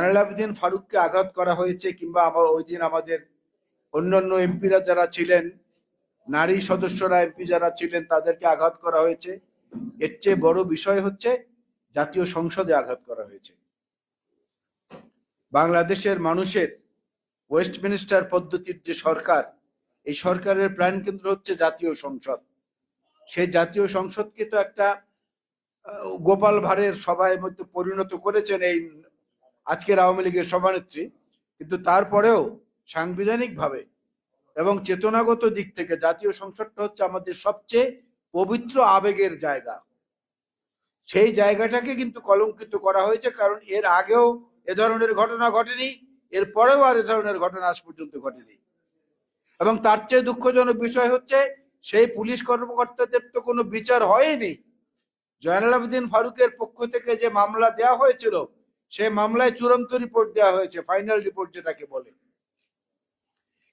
জয়নাল আবেদিন ফারুককে আঘাত করা হয়েছে কিংবা আমার ওই দিন আমাদের অন্যান্য এমপিরা যারা ছিলেন, নারী সদস্যরা, এমপি যারা ছিলেন, তাদেরকে আঘাত করা হয়েছে। এর চেয়ে বড় বিষয় হচ্ছে জাতীয় সংসদে আঘাত করা হয়েছে। বাংলাদেশের মানুষের ওয়েস্টমিনিস্টার পদ্ধতির যে সরকার, এই সরকারের প্রাণ কেন্দ্র হচ্ছে জাতীয় সংসদ। সেই জাতীয় সংসদকে তো একটা গোপাল ভাঁড়ের সভায় মধ্যে পরিণত করেছেন এই আজকের আওয়ামী লীগের সভানেত্রী, কিন্তু তারপরেও সাংবিধানিক ভাবে এবং চেতনাগত দিক থেকে জাতীয় সংসদটা হচ্ছে আমাদের সবচেয়ে পবিত্র আবেগের জায়গা। সেই জায়গাটাকে কিন্তু কলঙ্কিত করা হয়েছে কারণ এর আগেও এ ধরনের ঘটনা ঘটেনি, এর পরেও আর এ ধরনের ঘটনা আজ পর্যন্ত ঘটেনি। এবং তার চেয়ে দুঃখজনক বিষয় হচ্ছে সেই পুলিশ কর্মকর্তাদের তো কোনো বিচার হয়নি। জয়নাল আবেদিন ফারুকের পক্ষ থেকে যে মামলা দেওয়া হয়েছিল সেই মামলায় চূড়ান্ত রিপোর্ট দেওয়া হয়েছে, ফাইনাল রিপোর্ট যেটাকে বলে।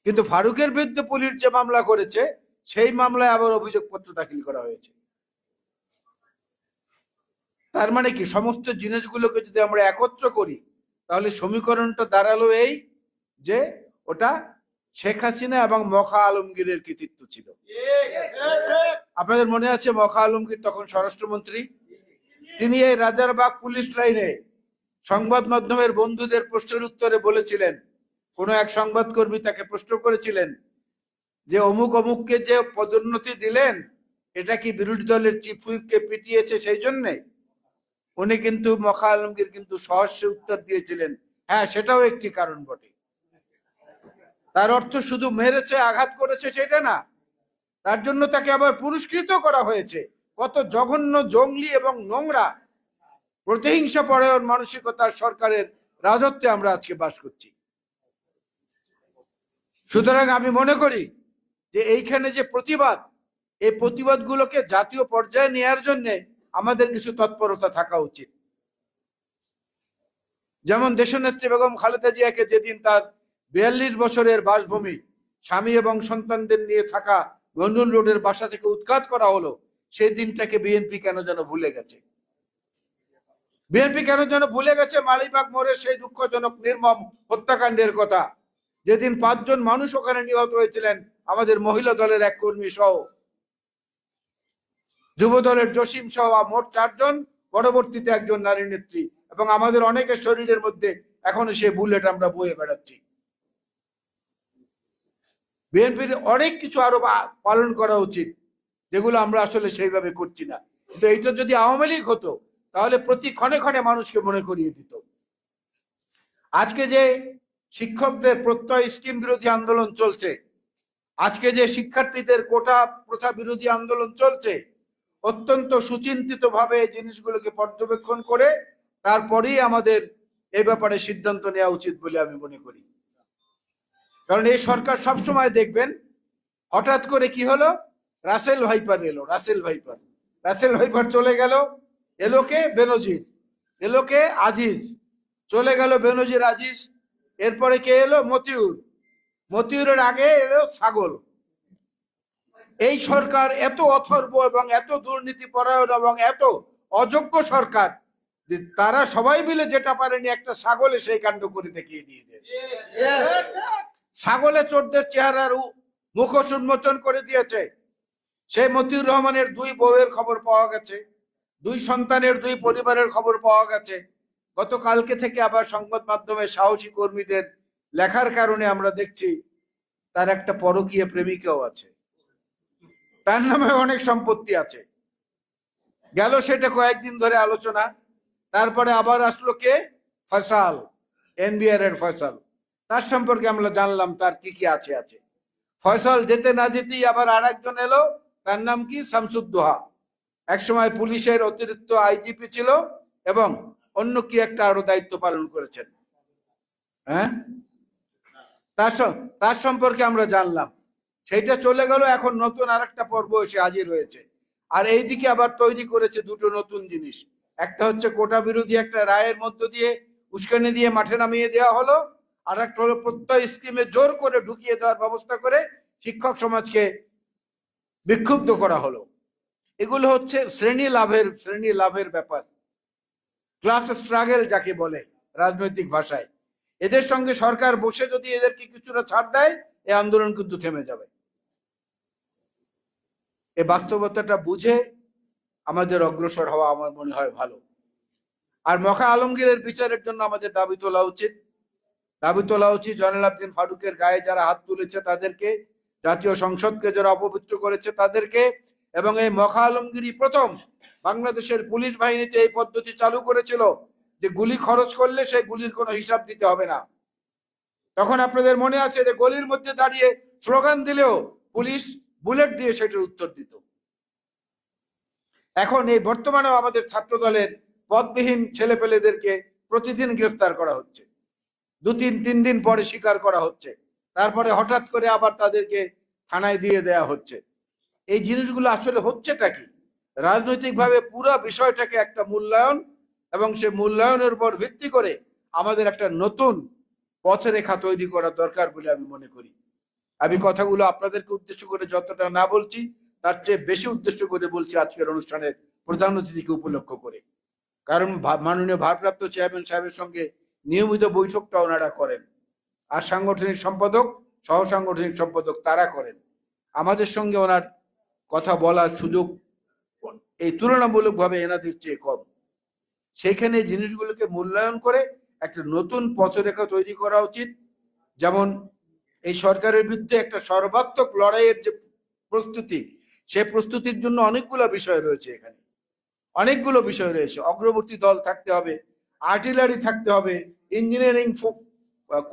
কিন্তু ফারুকের বিরুদ্ধে পুলিশ যে মামলা করেছে, সেই মামলায় আবার অভিযোগপত্র দাখিল করা হয়েছে। তার মানে কি? সমস্ত জিনিসগুলোকে যদি আমরা একত্র করি, তাহলে সমীকরণটা দাঁড়াল এই যে ওটা শেখ হাসিনা এবং মখা আলমগীরের কৃতিত্ব ছিল। আপনাদের মনে আছে মখা আলমগীর তখন স্বরাষ্ট্রমন্ত্রী? তিনি এই রাজারবাগ পুলিশ লাইনে সংবাদ মাধ্যমের বন্ধুদের প্রশ্নের উত্তরে বলেছিলেন, কোন এক সংবাদকর্মী তাকে প্রশ্ন করেছিলেন যে, অমুক অমুককে যে পদোন্নতি দিলেন, এটা কি বিরোধী দলের চিফ হুইপকে পিটিয়েছে সেই জন্যে? উনি কিন্তু মখা আলমগীর কিন্তু সহস্যে উত্তর দিয়েছিলেন হ্যাঁ সেটাও একটি কারণ বটে। তার অর্থ শুধু মেরেছে, আঘাত করেছে সেটা না, তার জন্য তাকে আবার পুরস্কৃত করা হয়েছে। কত জঘন্য জঙ্গলি এবং নোংরা প্রতিহিংসা পরায়ণ মানসিকতার সরকারের রাজত্বে আমরা আজকে বাস করছি। সুতরাং আমি মনে করি যে এইখানে যে প্রতিবাদ, এই প্রতিবাদগুলোকে জাতীয় পর্যায়ে নেয়ার জন্য আমাদের কিছু তৎপরতা থাকা উচিত। যেমন দেশনেত্রী বেগম খালেদা জিয়াকে যেদিন তার বিয়াল্লিশ বছরের বাসভূমি, স্বামী এবং সন্তানদের নিয়ে থাকা লন্ডন রোডের বাসা থেকে উৎখাত করা হলো, সেই দিনটাকে বিএনপি কেন যেন ভুলে গেছে? বিএনপি কেন যেন ভুলে গেছে মালিবাগ মোড়ের সেই দুঃখজনক নির্মম হত্যাকাণ্ডের কথা? যেদিন পাঁচজন মানুষ ওখানে নিহত হয়েছিলেন, আমাদের মহিলা দলের এক কর্মী সহ। যুব দলের জসিম সহ মোট চারজন, পরবর্তীতে একজন নারী নেত্রী। এবং আমাদের অনেকের শরীরের মধ্যে এখনও সে বুলেট আমরা বয়ে বেড়াচ্ছি। বিএনপির অনেক কিছু আরও পালন করা উচিত, যেগুলো আমরা আসলে সেইভাবে করছি না। কিন্তু এইটা যদি আওয়ামী লীগ হতো তাহলে প্রতি ক্ষণে ক্ষণে মানুষকে মনে করিয়ে দিত। আজকে যে শিক্ষকদের প্রত্যয় স্কিম বিরোধী আন্দোলন চলছে, আজকে যে শিক্ষার্থীদের কোটা প্রথা বিরোধী আন্দোলন চলছে, অত্যন্ত সুচিন্তিত ভাবে জিনিসগুলোকে পর্যবেক্ষণ করে তারপরেই আমাদের এই ব্যাপারে সিদ্ধান্ত নেওয়া উচিত বলে আমি মনে করি। কারণ এই সরকার সবসময় দেখবেন, হঠাৎ করে কি হলো? রাসেল ভাইপার এলো, রাসেল ভাইপার। রাসেল ভাইপার চলে গেল এলো কে বেনজির এলো কে আজিজ, চলে গেল বেনজির আজিজ, এরপরে কে এলো? মতিউর। মতিউরের আগে এলো ছাগল। এই সরকার এত অথর্ব এবং এত দুর্নীতি পরায়ণ এবং এত অযোগ্য সরকার যে তারা সবাই মিলে যেটা পারেনি, একটা ছাগলে সেই কাণ্ড করে দেখিয়ে দিয়ে দেয়। ছাগলে চোরদের চেহারার মুখোশ উন্মোচন করে দিয়েছে। সেই মতিউর রহমানের দুই বউয়ের খবর পাওয়া গেছে। দুই সন্তানের, দুই পরিবারের খবর পাওয়া গেছে। গতকালকে থেকে আবার সংবাদ মাধ্যমে সাহসী কর্মীদের লেখার কারণে আমরা দেখছি তার একটা পরকীয় প্রেমিকাও আছে। তার নামে অনেক সম্পত্তি আছে। গেল সেটা কয়েকদিন ধরে আলোচনা। তারপরে আবার আসলো কে? ফয়সাল, এনবিআর এর ফয়সাল। তার সম্পর্কে আমরা জানলাম তার কি কি আছে আছে। ফয়সাল যেতে না যেতেই আবার আর একজন এলো। তার নাম কি? শামসুদ্দোহা। একসময় পুলিশের অতিরিক্ত আইজিপি ছিল এবং অন্য কি একটা আরও দায়িত্ব পালন করেছেন? হ্যাঁ? তার তার সম্পর্কে আমরা জানলাম। সেইটা চলে গেল, এখন নতুন আরেকটা পর্ব এসে হাজির হয়েছে। আর এইদিকে আবার তৈরি করেছে দুটো নতুন জিনিস। একটা হচ্ছে কোটা বিরোধী একটা রায়ের মধ্য দিয়ে উস্কানি দিয়ে মাঠে নামিয়ে দেওয়া হলো, আর একটা হলো প্রত্যয় স্কিমে জোর করে ঢুকিয়ে দেওয়ার ব্যবস্থা করে শিক্ষক সমাজকে বিক্ষুব্ধ করা হলো। এগুলো হচ্ছে শ্রেণি লাভের শ্রেণি লাভের ব্যাপার। ক্লাস স্ট্রাগল যাকে বলে রাজনৈতিক ভাষায়। এদের সঙ্গে সরকার বসে যদি এদেরকে কিছুটা ছাড় দেয় এই আন্দোলন কিন্তু থেমে যাবে। এই বাস্তবতাটা বুঝে আমাদের অগ্রসর হওয়া আমার মনে হয় ভালো। আর মখা আলমগীরের বিচারের জন্য আমাদের দাবি তোলা উচিত। দাবি তোলা উচিত জয়নাল আবদিন ফারুকের গায়ে যারা হাত তুলেছে তাদেরকে, জাতীয় সংসদকে যারা অপবিত্র করেছে তাদেরকে এবং এই মখা আলমগিরি প্রথম বাংলাদেশের পুলিশ বাহিনীতে এই পদ্ধতি চালু করেছিল যে গুলি খরচ করলে সেই গুলির কোনো হিসাব দিতে হবে না। তখন আপনাদের মনে আছে যে গলির মধ্যে দাঁড়িয়ে স্লোগান দিলেও পুলিশ বুলেট দিয়ে সেটার উত্তর দিত। এখন এই বর্তমানেও আমাদের ছাত্র দলের পদবিহীন ছেলেপেলেদেরকে প্রতিদিন গ্রেফতার করা হচ্ছে। দু তিন তিন দিন পরে স্বীকার করা হচ্ছে। তারপরে হঠাৎ করে আবার তাদেরকে থানায় দিয়ে দেয়া হচ্ছে। এই জিনিসগুলো আসলে হচ্ছেটা কি? রাজনৈতিকভাবে পুরো বিষয়টাকে একটা মূল্যায়ন এবং সে মূল্যায়নের উপর ভিত্তি করে আমাদের একটা নতুন পথরেখা তৈরি করা দরকার বলে আমি মনে করি। আমি কথাগুলো আপনাদেরকে উদ্দেশ্য করে যতটা না বলছি, তার চেয়ে বেশি উদ্দেশ্য করে বলছি আজকের অনুষ্ঠানের প্রধান অতিথিকে উপলক্ষ করে। কারণ মাননীয় ভারপ্রাপ্ত চেয়ারম্যান সাহেবের সঙ্গে নিয়মিত বৈঠকটা ওনারা করেন। আর সাংগঠনিক সম্পাদক সহ সাংগঠনিক সম্পাদক তারা করেন। আমাদের সঙ্গে ওনার কথা বলার সুযোগ এই তুলনামূলকভাবে এনাদের চেয়ে কম। সেইখানে জিনিসগুলোকে মূল্যায়ন করে একটা নতুন পথরেখা তৈরি করা উচিত। যেমন এই সরকারের বিরুদ্ধে একটা সর্বাত্মক লড়াইয়ের যে প্রস্তুতি, সে প্রস্তুতির জন্য অনেকগুলো বিষয় রয়েছে এখানে। অনেকগুলো বিষয় রয়েছে। অগ্রবর্তী দল থাকতে হবে, আর্টিলারি থাকতে হবে, ইঞ্জিনিয়ারিং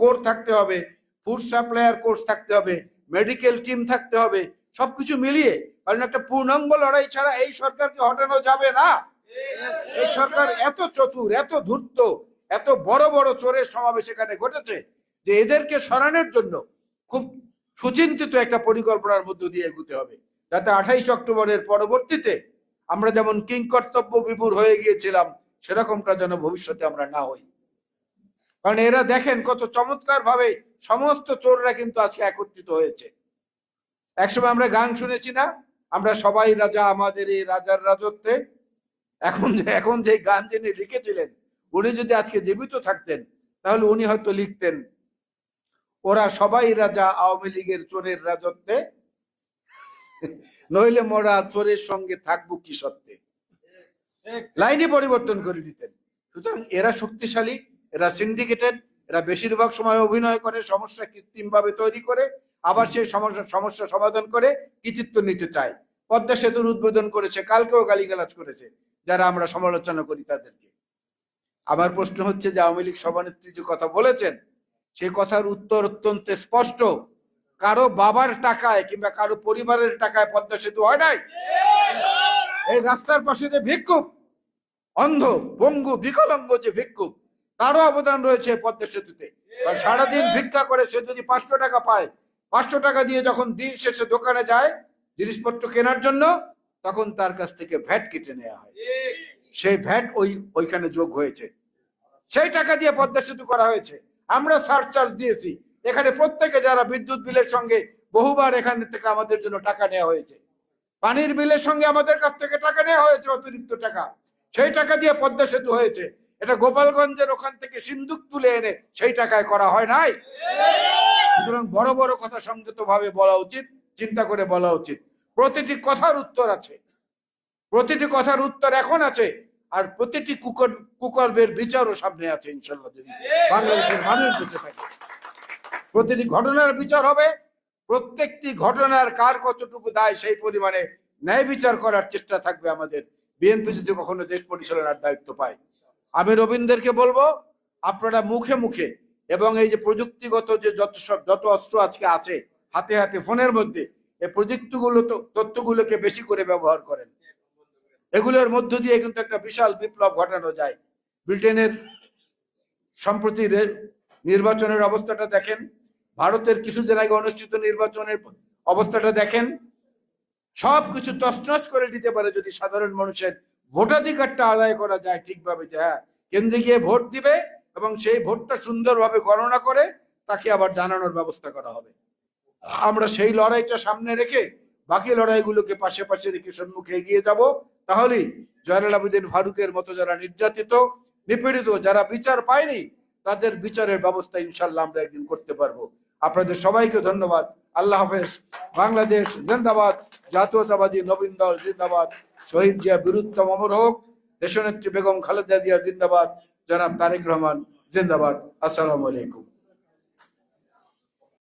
কোর থাকতে হবে, ফুড সাপ্লায়ার কোর্স থাকতে হবে, মেডিকেল টিম থাকতে হবে সবকিছু মিলিয়ে, কারণ একটা পূর্ণাঙ্গ লড়াই ছাড়া এই সরকারকে হটানো যাবে না? এই সরকার এত চতুর, এত ধূর্ত, এত বড় বড় চোরের সমাবেশ এখানে ঘটেছে যে এদেরকে সরানোর জন্য খুব সুচিন্তিত একটা পরিকল্পনার মধ্য দিয়ে এগুতে হবে। যাতে আঠাইশ অক্টোবরের পরবর্তীতে আমরা যেমন কিং কর্তব্য বিপুর হয়ে গিয়েছিলাম, সেরকমটা যেন ভবিষ্যতে আমরা না হই। কারণ এরা দেখেন কত চমৎকার ভাবে সমস্ত চোররা কিন্তু আজকে একত্রিত হয়েছে। একসময় আমরা গান শুনেছি না, আমরা সবাই রাজা আমাদের এই রাজার রাজত্বে। এখন যে এখন যে গান যিনি লিখেছিলেন, উনি যদি আজকে জীবিত থাকতেন, তাহলে উনি হয়তো লিখতেন, ওরা সবাই রাজা আওয়ামী লীগের চোরের রাজত্বে, নইলে মোরা চোরের সঙ্গে থাকব কি সত্ত্বে লাইনে পরিবর্তন করে দিতেন। সুতরাং এরা শক্তিশালী, এরা সিন্ডিকেটেড এরা বেশিরভাগ সময় অভিনয় করে, সমস্যা কৃত্রিম ভাবে তৈরি করে আবার সেই সমস্যা সমস্যা সমাধান করে কৃতিত্ব নিতে চায়। পদ্মা সেতুর উদ্বোধন করেছে, কালকেও গালিগালাজ করেছে, যারা আমরা সমালোচনা করি তাদেরকে। আমার প্রশ্ন হচ্ছে যে আওয়ামী লীগ সভানেত্রী যে কথা বলেছেন সেই কথার উত্তর অত্যন্ত স্পষ্ট। কারও বাবার টাকায় কিংবা কারও পরিবারের টাকায় পদ্মা সেতু হয় নাই? এই রাস্তার পাশে যে ভিক্ষুক, অন্ধ, পঙ্গু, বিকলাঙ্গ যে ভিক্ষুক, তারও অবদান রয়েছে পদ্মা সেতুতে। সারাদিন ভিক্ষা করে সে যদি পাঁচশো টাকা পায় পাঁচশো টাকা দিয়ে যখন দিন শেষে দোকানে যায় জিনিসপত্র কেনার জন্য, তখন তার কাছ থেকে ভ্যাট কেটে নেওয়া হয়। সেই ভ্যাট ওই, ওইখানে যোগ হয়েছে। সেই টাকা দিয়ে পদ্মা সেতু করা হয়েছে। আমরা সারচার্জ দিয়েছি। এখানে প্রত্যেকে যারা বিদ্যুৎ বিলের সঙ্গে বহুবার এখান থেকে আমাদের জন্য টাকা নেওয়া হয়েছে। পানির বিলের সঙ্গে আমাদের কাছ থেকে টাকা নেওয়া হয়েছে অতিরিক্ত টাকা। সেই টাকা দিয়ে পদ্মা সেতু হয়েছে। এটা গোপালগঞ্জের ওখান থেকে সিন্ধুক তুলে এনে সেই টাকায় করা হয় নাই? সুতরাং বড় বড় কথা সংযত ভাবে বলা উচিত, চিন্তা করে বলা উচিত। প্রতিটি কথার উত্তর আছে। প্রতিটি কথার উত্তর এখন আছে, আর প্রতিটি কুকর, কুকর্মের বিচারও সামনে আছে ইনশাল্লাহ যদি বাংলাদেশের মানুষ প্রতিটি ঘটনার বিচার হবে, প্রত্যেকটি ঘটনার কার কতটুকু দায় সেই পরিমাণে ন্যায় বিচার করার চেষ্টা থাকবে আমাদের। বিএনপি যদি কখনো দেশ পরিচালনার দায়িত্ব পায়। আমি রবীন্দ্রকে বলব, আপনারা মুখে মুখে এবং এই যে প্রযুক্তিগত যে যত সব, যত অস্ত্র আজকে আছে, হাতে হাতে, ফোনের মধ্যে, এই প্রযুক্তিগুলো তো, তথ্যগুলোকে বেশি করে ব্যবহার করেন। এগুলোর মধ্য দিয়ে কিন্তু একটা বিশাল বিপ্লব ঘটানো যায়। ব্রিটেনের সম্প্রতি নির্বাচনের অবস্থাটা দেখেন। ভারতের কিছুদিন আগে অনুষ্ঠিত নির্বাচনের অবস্থাটা দেখেন। সব কিছু তছনছ করে দিতে পারে যদি সাধারণ মানুষের ভোটাধিকারটা আদায় করা যায় ঠিকভাবে যে হ্যাঁ কেন্দ্রে গিয়ে ভোট দিবে এবং সেই ভোটটা সুন্দরভাবে গণনা করে তাকে আবার জানানোর ব্যবস্থা করা হবে। আমরা সেই লড়াইটা সামনে রেখে বাকি লড়াইগুলোকে পাশে পাশে রেখে সম্মুখে এগিয়ে যাব। তাহলেই জয়নাল আবেদিন ফারুকের মতো যারা নির্যাতিত, নিপীড়িত, যারা বিচার পায়নি, তাদের বিচারের ব্যবস্থা ইনশাল্লাহ আমরা একদিন করতে পারব। আপনাদের সবাইকে ধন্যবাদ। আল্লাহ হাফেজ। বাংলাদেশ জিন্দাবাদ। জাতীয়তাবাদী নবীন দল জিন্দাবাদ। শহীদ জিয়া বীরুত্তম অমর হোক। দেশনেত্রী বেগম খালেদা জিয়া জিন্দাবাদ। জনাব তারেক রহমান জিন্দাবাদ। আসসালামু আলাইকুম।